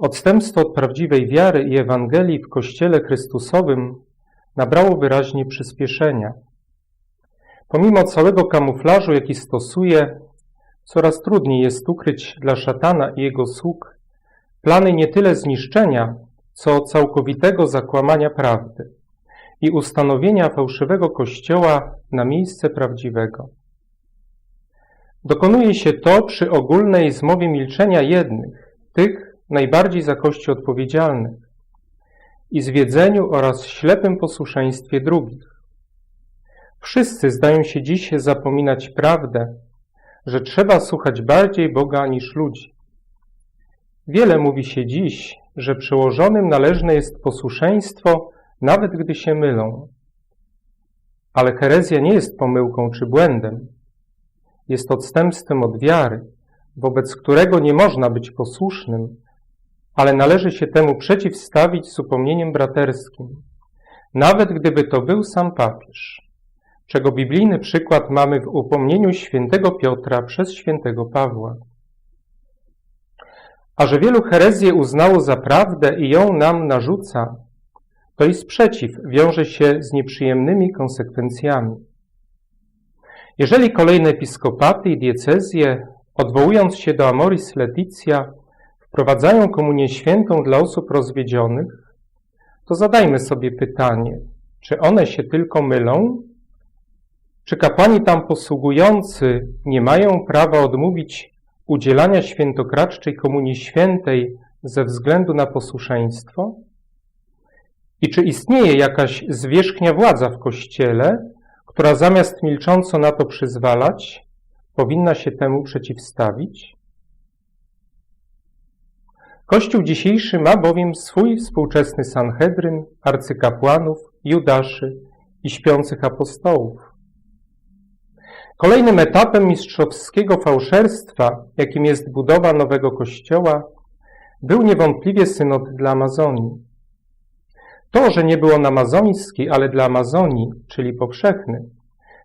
Odstępstwo od prawdziwej wiary i Ewangelii w Kościele Chrystusowym nabrało wyraźnie przyspieszenia. Pomimo całego kamuflażu, jaki stosuje, coraz trudniej jest ukryć dla szatana i jego sług plany nie tyle zniszczenia, co całkowitego zakłamania prawdy i ustanowienia fałszywego kościoła na miejsce prawdziwego. Dokonuje się to przy ogólnej zmowie milczenia jednych, tych najbardziej za Kościół odpowiedzialnych, i zwiedzeniu oraz ślepym posłuszeństwie drugich. Wszyscy zdają się dziś zapominać prawdę, że trzeba słuchać bardziej Boga niż ludzi. Wiele mówi się dziś, że przełożonym należne jest posłuszeństwo, nawet gdy się mylą. Ale herezja nie jest pomyłką czy błędem. Jest odstępstwem od wiary, wobec którego nie można być posłusznym, ale należy się temu przeciwstawić z upomnieniem braterskim, nawet gdyby to był sam papież, czego biblijny przykład mamy w upomnieniu świętego Piotra przez świętego Pawła. A że wielu herezję uznało za prawdę i ją nam narzuca, to i sprzeciw wiąże się z nieprzyjemnymi konsekwencjami. Jeżeli kolejne episkopaty i diecezje, odwołując się do Amoris Leticia, wprowadzają komunię świętą dla osób rozwiedzionych, to zadajmy sobie pytanie, czy one się tylko mylą? Czy kapłani tam posługujący nie mają prawa odmówić udzielania świętokraczczej komunii świętej ze względu na posłuszeństwo? I czy istnieje jakaś zwierzchnia władza w Kościele, która zamiast milcząco na to przyzwalać, powinna się temu przeciwstawić? Kościół dzisiejszy ma bowiem swój współczesny Sanhedryn, arcykapłanów, judaszy i śpiących apostołów. Kolejnym etapem mistrzowskiego fałszerstwa, jakim jest budowa nowego kościoła, był niewątpliwie synod dla Amazonii. To, że nie był on amazoński, ale dla Amazonii, czyli powszechny,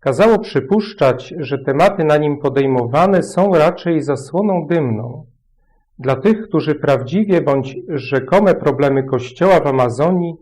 kazało przypuszczać, że tematy na nim podejmowane są raczej zasłoną dymną, dla tych, którzy prawdziwie bądź rzekome problemy Kościoła w Amazonii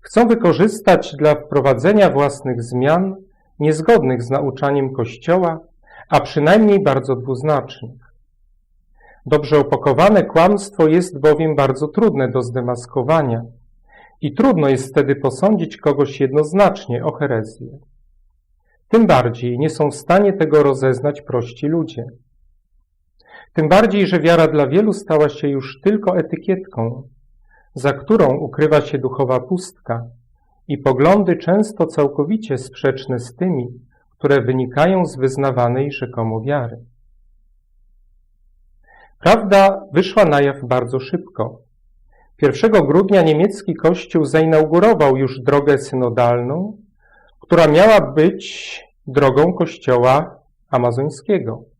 chcą wykorzystać dla wprowadzenia własnych zmian niezgodnych z nauczaniem Kościoła, a przynajmniej bardzo dwuznacznych. Dobrze opakowane kłamstwo jest bowiem bardzo trudne do zdemaskowania i trudno jest wtedy posądzić kogoś jednoznacznie o herezję. Tym bardziej nie są w stanie tego rozeznać prości ludzie. Tym bardziej, że wiara dla wielu stała się już tylko etykietką, za którą ukrywa się duchowa pustka i poglądy często całkowicie sprzeczne z tymi, które wynikają z wyznawanej rzekomo wiary. Prawda wyszła na jaw bardzo szybko. 1 grudnia niemiecki kościół zainaugurował już drogę synodalną, która miała być drogą kościoła amazońskiego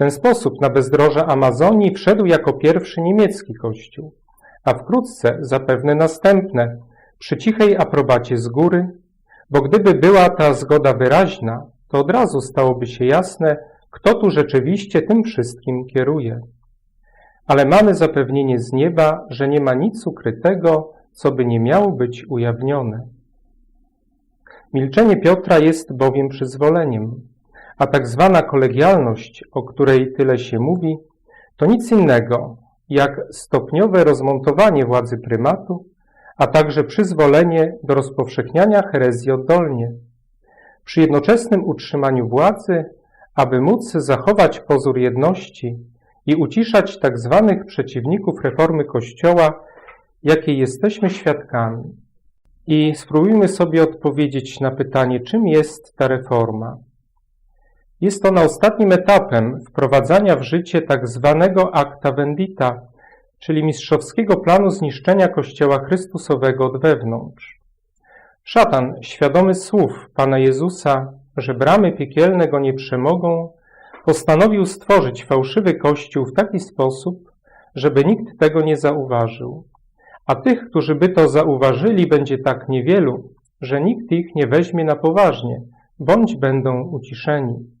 ten sposób na bezdroże Amazonii wszedł jako pierwszy niemiecki kościół, a wkrótce zapewne następne, przy cichej aprobacie z góry, bo gdyby była ta zgoda wyraźna, to od razu stałoby się jasne, kto tu rzeczywiście tym wszystkim kieruje. Ale mamy zapewnienie z nieba, że nie ma nic ukrytego, co by nie miało być ujawnione. Milczenie Piotra jest bowiem przyzwoleniem, a tak zwana kolegialność, o której tyle się mówi, to nic innego jak stopniowe rozmontowanie władzy prymatu, a także przyzwolenie do rozpowszechniania herezji oddolnie, przy jednoczesnym utrzymaniu władzy, aby móc zachować pozór jedności i uciszać tak zwanych przeciwników reformy Kościoła, jakiej jesteśmy świadkami. I spróbujmy sobie odpowiedzieć na pytanie, czym jest ta reforma. Jest ona ostatnim etapem wprowadzania w życie tak zwanego acta vendita, czyli mistrzowskiego planu zniszczenia Kościoła Chrystusowego od wewnątrz. Szatan, świadomy słów Pana Jezusa, że bramy piekielne go nie przemogą, postanowił stworzyć fałszywy Kościół w taki sposób, żeby nikt tego nie zauważył. A tych, którzy by to zauważyli, będzie tak niewielu, że nikt ich nie weźmie na poważnie, bądź będą uciszeni.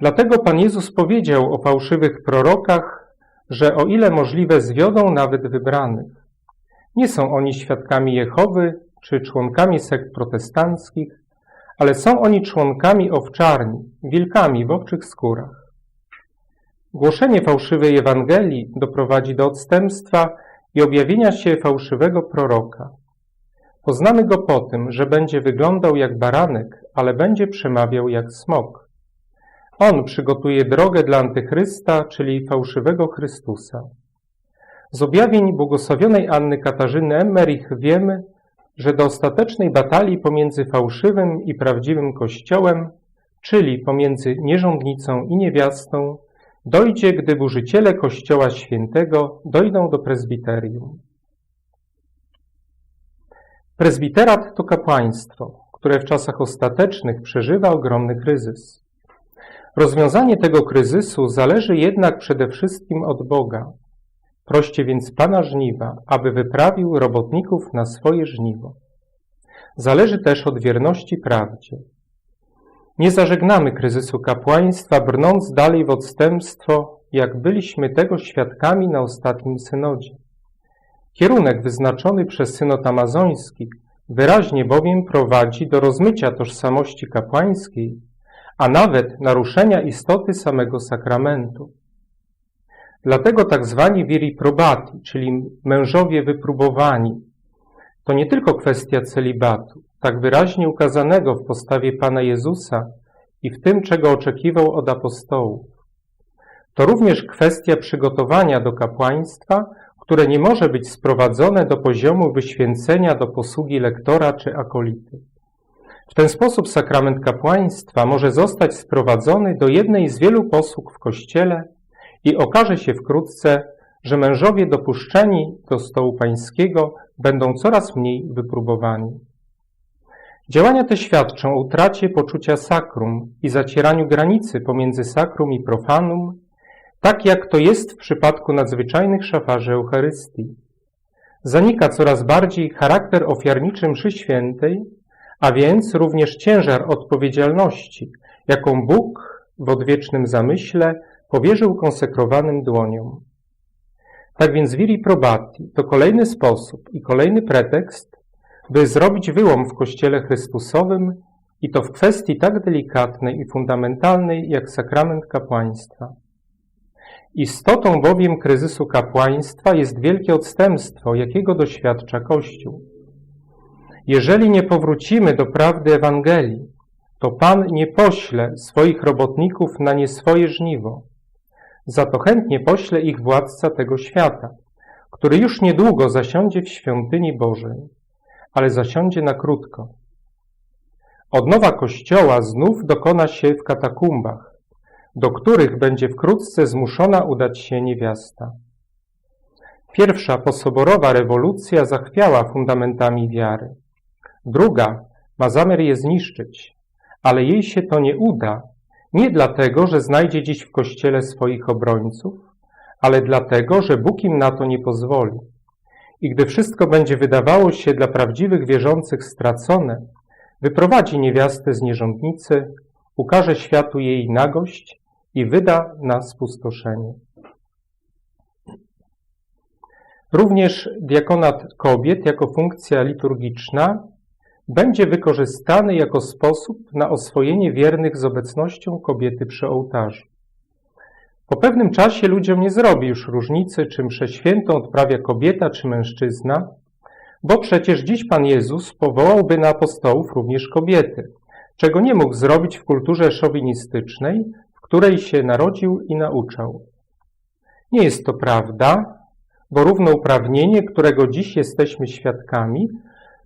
Dlatego Pan Jezus powiedział o fałszywych prorokach, że o ile możliwe zwiodą nawet wybranych. Nie są oni świadkami Jehowy czy członkami sekt protestanckich, ale są oni członkami owczarni, wilkami w owczych skórach. Głoszenie fałszywej Ewangelii doprowadzi do odstępstwa i objawienia się fałszywego proroka. Poznamy go po tym, że będzie wyglądał jak baranek, ale będzie przemawiał jak smok. On przygotuje drogę dla antychrysta, czyli fałszywego Chrystusa. Z objawień błogosławionej Anny Katarzyny Emmerich wiemy, że do ostatecznej batalii pomiędzy fałszywym i prawdziwym Kościołem, czyli pomiędzy nierządnicą i niewiastą, dojdzie, gdy burzyciele Kościoła Świętego dojdą do prezbiterium. Prezbiterat to kapłaństwo, które w czasach ostatecznych przeżywa ogromny kryzys. Rozwiązanie tego kryzysu zależy jednak przede wszystkim od Boga. Proście więc Pana żniwa, aby wyprawił robotników na swoje żniwo. Zależy też od wierności prawdzie. Nie zażegnamy kryzysu kapłaństwa, brnąc dalej w odstępstwo, jak byliśmy tego świadkami na ostatnim synodzie. Kierunek wyznaczony przez synod amazoński wyraźnie bowiem prowadzi do rozmycia tożsamości kapłańskiej, a nawet naruszenia istoty samego sakramentu. Dlatego tak zwani viri probati, czyli mężowie wypróbowani, to nie tylko kwestia celibatu, tak wyraźnie ukazanego w postawie Pana Jezusa i w tym, czego oczekiwał od apostołów. To również kwestia przygotowania do kapłaństwa, które nie może być sprowadzone do poziomu wyświęcenia do posługi lektora czy akolity. W ten sposób sakrament kapłaństwa może zostać sprowadzony do jednej z wielu posług w Kościele i okaże się wkrótce, że mężowie dopuszczeni do stołu pańskiego będą coraz mniej wypróbowani. Działania te świadczą o utracie poczucia sakrum i zacieraniu granicy pomiędzy sakrum i profanum, tak jak to jest w przypadku nadzwyczajnych szafarzy Eucharystii. Zanika coraz bardziej charakter ofiarniczy mszy świętej, a więc również ciężar odpowiedzialności, jaką Bóg w odwiecznym zamyśle powierzył konsekrowanym dłoniom. Tak więc viri probati to kolejny sposób i kolejny pretekst, by zrobić wyłom w Kościele Chrystusowym i to w kwestii tak delikatnej i fundamentalnej jak sakrament kapłaństwa. Istotą bowiem kryzysu kapłaństwa jest wielkie odstępstwo, jakiego doświadcza Kościół. Jeżeli nie powrócimy do prawdy Ewangelii, to Pan nie pośle swoich robotników na nie swoje żniwo. Za to chętnie pośle ich władca tego świata, który już niedługo zasiądzie w świątyni Bożej, ale zasiądzie na krótko. Odnowa Kościoła znów dokona się w katakumbach, do których będzie wkrótce zmuszona udać się niewiasta. Pierwsza posoborowa rewolucja zachwiała fundamentami wiary. Druga ma zamiar je zniszczyć, ale jej się to nie uda, nie dlatego, że znajdzie dziś w Kościele swoich obrońców, ale dlatego, że Bóg im na to nie pozwoli. I gdy wszystko będzie wydawało się dla prawdziwych wierzących stracone, wyprowadzi niewiastę z nierządnicy, ukaże światu jej nagość i wyda na spustoszenie. Również diakonat kobiet jako funkcja liturgiczna będzie wykorzystany jako sposób na oswojenie wiernych z obecnością kobiety przy ołtarzu. Po pewnym czasie ludziom nie zrobi już różnicy, czy mszę świętą odprawia kobieta czy mężczyzna, bo przecież dziś Pan Jezus powołałby na apostołów również kobiety, czego nie mógł zrobić w kulturze szowinistycznej, w której się narodził i nauczał. Nie jest to prawda, bo równouprawnienie, którego dziś jesteśmy świadkami,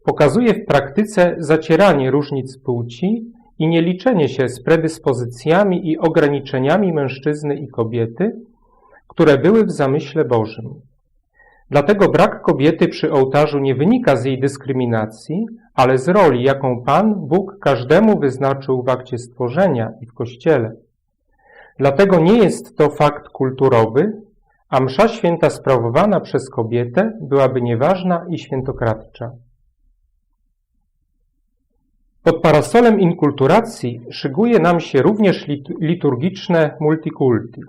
pokazuje w praktyce zacieranie różnic płci i nieliczenie się z predyspozycjami i ograniczeniami mężczyzny i kobiety, które były w zamyśle Bożym. Dlatego brak kobiety przy ołtarzu nie wynika z jej dyskryminacji, ale z roli, jaką Pan Bóg każdemu wyznaczył w akcie stworzenia i w Kościele. Dlatego nie jest to fakt kulturowy, a msza święta sprawowana przez kobietę byłaby nieważna i świętokradcza. Pod parasolem inkulturacji szyguje nam się również liturgiczne multikulti,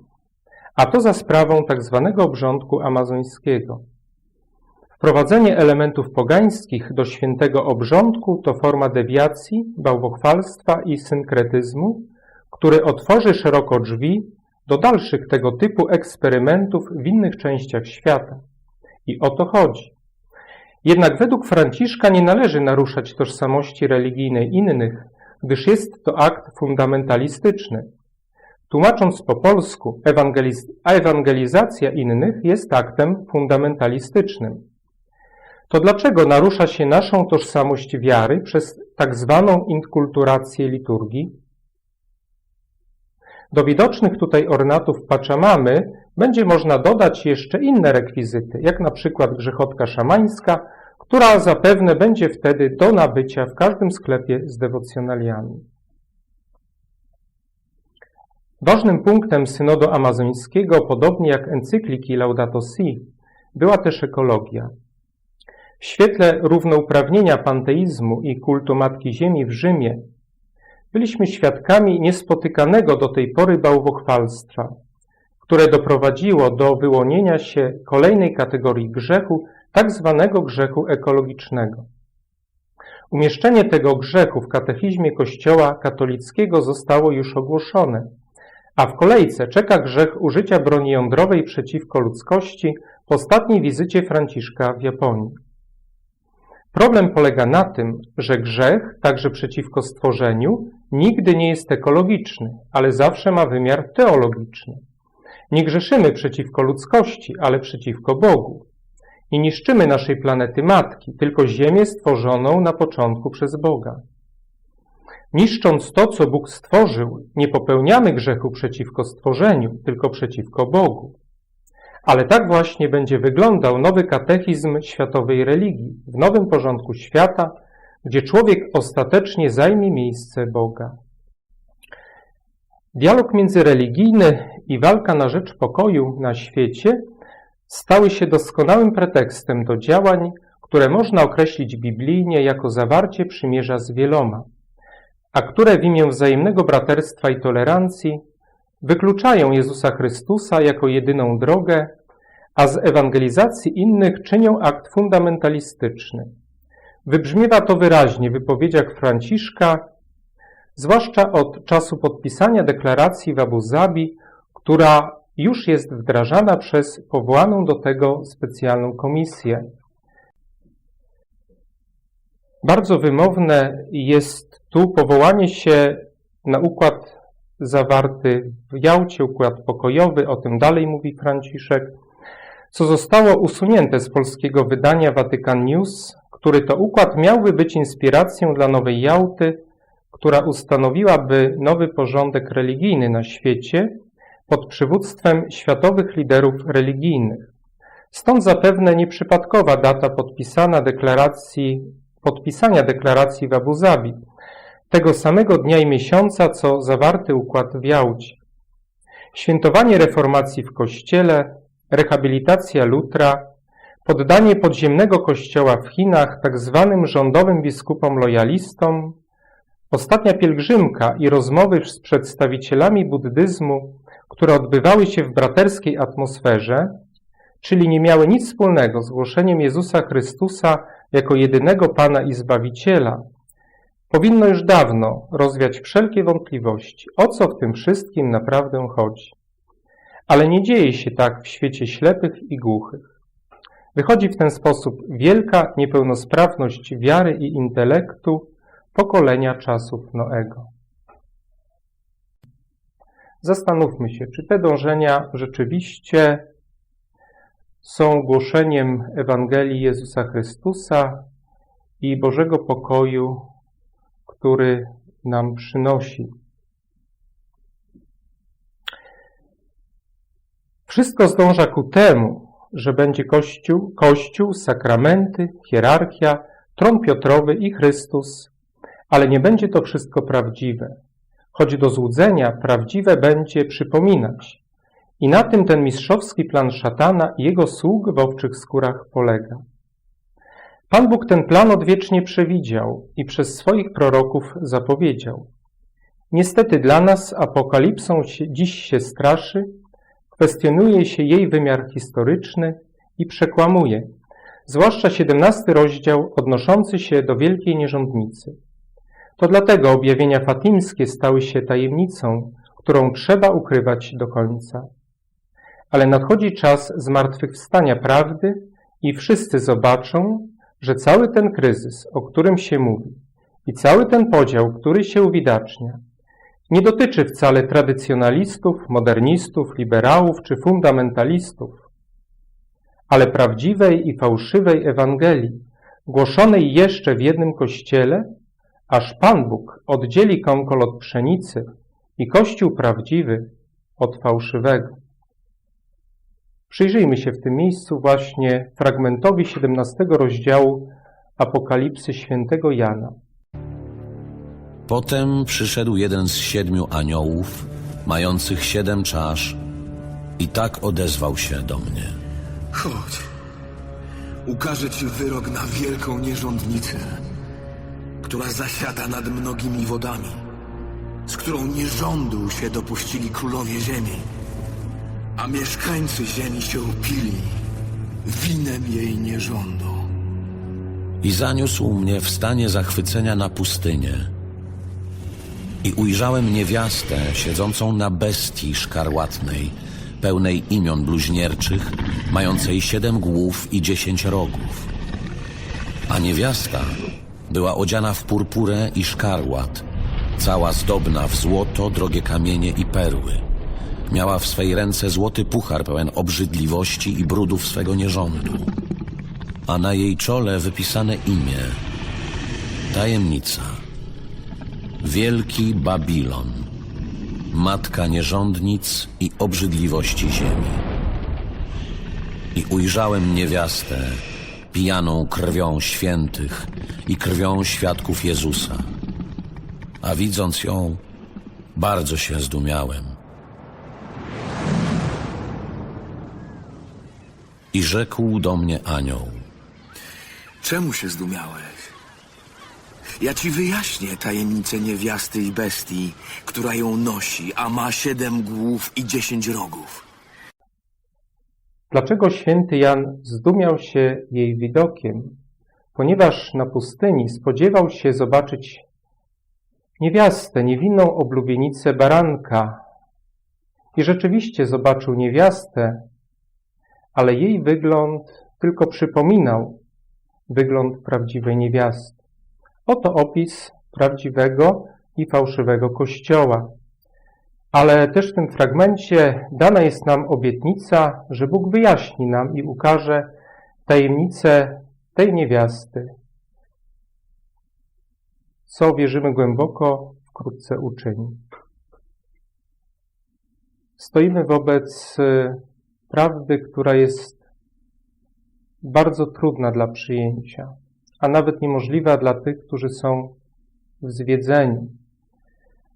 a to za sprawą tak zwanego obrządku amazońskiego. Wprowadzenie elementów pogańskich do świętego obrządku to forma dewiacji, bałwochwalstwa i synkretyzmu, który otworzy szeroko drzwi do dalszych tego typu eksperymentów w innych częściach świata. I o to chodzi. Jednak według Franciszka nie należy naruszać tożsamości religijnej innych, gdyż jest to akt fundamentalistyczny. Tłumacząc po polsku, ewangeliz ewangelizacja innych jest aktem fundamentalistycznym. To dlaczego narusza się naszą tożsamość wiary przez tak zwaną inkulturację liturgii? Do widocznych tutaj ornatów Pachamamy będzie można dodać jeszcze inne rekwizyty, jak na przykład grzechotka szamańska, która zapewne będzie wtedy do nabycia w każdym sklepie z dewocjonaliami. Ważnym punktem synodu amazońskiego, podobnie jak encykliki Laudato Si, była też ekologia. W świetle równouprawnienia panteizmu i kultu Matki Ziemi w Rzymie byliśmy świadkami niespotykanego do tej pory bałwochwalstwa, które doprowadziło do wyłonienia się kolejnej kategorii grzechu, tak zwanego grzechu ekologicznego. Umieszczenie tego grzechu w katechizmie Kościoła katolickiego zostało już ogłoszone, a w kolejce czeka grzech użycia broni jądrowej przeciwko ludzkości po ostatniej wizycie Franciszka w Japonii. Problem polega na tym, że grzech, także przeciwko stworzeniu, nigdy nie jest ekologiczny, ale zawsze ma wymiar teologiczny. Nie grzeszymy przeciwko ludzkości, ale przeciwko Bogu. Nie niszczymy naszej planety matki, tylko ziemię stworzoną na początku przez Boga. Niszcząc to, co Bóg stworzył, nie popełniamy grzechu przeciwko stworzeniu, tylko przeciwko Bogu. Ale tak właśnie będzie wyglądał nowy katechizm światowej religii, w nowym porządku świata, gdzie człowiek ostatecznie zajmie miejsce Boga. Dialog międzyreligijny i walka na rzecz pokoju na świecie stały się doskonałym pretekstem do działań, które można określić biblijnie jako zawarcie przymierza z wieloma, a które w imię wzajemnego braterstwa i tolerancji wykluczają Jezusa Chrystusa jako jedyną drogę, a z ewangelizacji innych czynią akt fundamentalistyczny. Wybrzmiewa to wyraźnie w wypowiedziach Franciszka, zwłaszcza od czasu podpisania deklaracji w Abu Zabi, która już jest wdrażana przez powołaną do tego specjalną komisję. Bardzo wymowne jest tu powołanie się na układ zawarty w Jałcie, układ pokojowy, o tym dalej mówi Franciszek, co zostało usunięte z polskiego wydania Vatican News, który to układ miałby być inspiracją dla nowej Jałty, która ustanowiłaby nowy porządek religijny na świecie pod przywództwem światowych liderów religijnych. Stąd zapewne nieprzypadkowa data podpisana deklaracji, podpisania deklaracji w Abu Zabi, tego samego dnia i miesiąca, co zawarty układ w Jałcie. Świętowanie reformacji w Kościele, rehabilitacja Lutra, poddanie podziemnego kościoła w Chinach tak zwanym rządowym biskupom lojalistom, ostatnia pielgrzymka i rozmowy z przedstawicielami buddyzmu, które odbywały się w braterskiej atmosferze, czyli nie miały nic wspólnego z głoszeniem Jezusa Chrystusa jako jedynego Pana i Zbawiciela, powinno już dawno rozwiać wszelkie wątpliwości, o co w tym wszystkim naprawdę chodzi. Ale nie dzieje się tak w świecie ślepych i głuchych. Wychodzi w ten sposób wielka niepełnosprawność wiary i intelektu pokolenia czasów Noego. Zastanówmy się, czy te dążenia rzeczywiście są głoszeniem Ewangelii Jezusa Chrystusa i Bożego pokoju, który nam przynosi. Wszystko zdąża ku temu, że będzie Kościół, Kościół, sakramenty, hierarchia, tron Piotrowy i Chrystus, ale nie będzie to wszystko prawdziwe. Choć do złudzenia prawdziwe będzie przypominać. I na tym ten mistrzowski plan szatana i jego sług w owczych skórach polega. Pan Bóg ten plan odwiecznie przewidział i przez swoich proroków zapowiedział. Niestety dla nas apokalipsą dziś się straszy, kwestionuje się jej wymiar historyczny i przekłamuje, zwłaszcza 17 rozdział odnoszący się do Wielkiej Nierządnicy. To dlatego objawienia fatimskie stały się tajemnicą, którą trzeba ukrywać do końca. Ale nadchodzi czas zmartwychwstania prawdy i wszyscy zobaczą, że cały ten kryzys, o którym się mówi, i cały ten podział, który się uwidacznia, nie dotyczy wcale tradycjonalistów, modernistów, liberałów czy fundamentalistów, ale prawdziwej i fałszywej Ewangelii, głoszonej jeszcze w jednym kościele, aż Pan Bóg oddzieli kąkol od pszenicy i Kościół prawdziwy od fałszywego. Przyjrzyjmy się w tym miejscu właśnie fragmentowi 17 rozdziału Apokalipsy świętego Jana. Potem przyszedł jeden z siedmiu aniołów, mających siedem czasz, i tak odezwał się do mnie. Chodź. Ukażę ci wyrok na wielką nierządnicę, która zasiada nad mnogimi wodami, z którą nierządu się dopuścili królowie ziemi, a mieszkańcy ziemi się upili winem jej nierządu. I zaniósł mnie w stanie zachwycenia na pustynię. I ujrzałem niewiastę siedzącą na bestii szkarłatnej, pełnej imion bluźnierczych, mającej siedem głów i dziesięć rogów. A niewiasta była odziana w purpurę i szkarłat, cała zdobna w złoto, drogie kamienie i perły. Miała w swej ręce złoty puchar pełen obrzydliwości i brudów swego nierządu. A na jej czole wypisane imię. Tajemnica. Wielki Babilon. Matka nierządnic i obrzydliwości ziemi. I ujrzałem niewiastę Pijaną krwią świętych I krwią świadków Jezusa A widząc ją Bardzo się zdumiałem I rzekł do mnie anioł Czemu się zdumiałeś? Ja ci wyjaśnię tajemnicę niewiasty i bestii, która ją nosi, a ma siedem głów i dziesięć rogów. Dlaczego święty Jan zdumiał się jej widokiem? Ponieważ na pustyni spodziewał się zobaczyć niewiastę, niewinną oblubienicę baranka. I rzeczywiście zobaczył niewiastę, ale jej wygląd tylko przypominał wygląd prawdziwej niewiasty. Oto opis prawdziwego i fałszywego kościoła. Ale też w tym fragmencie dana jest nam obietnica, że Bóg wyjaśni nam i ukaże tajemnicę tej niewiasty, co wierzymy głęboko, wkrótce uczyni. Stoimy wobec y, prawdy, która jest bardzo trudna dla przyjęcia, a nawet niemożliwa dla tych, którzy są w zwiedzeniu.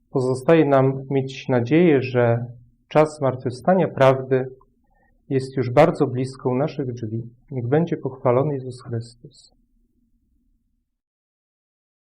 Pozostaje nam mieć nadzieję, że czas zmartwychwstania prawdy jest już bardzo blisko u naszych drzwi. Niech będzie pochwalony Jezus Chrystus.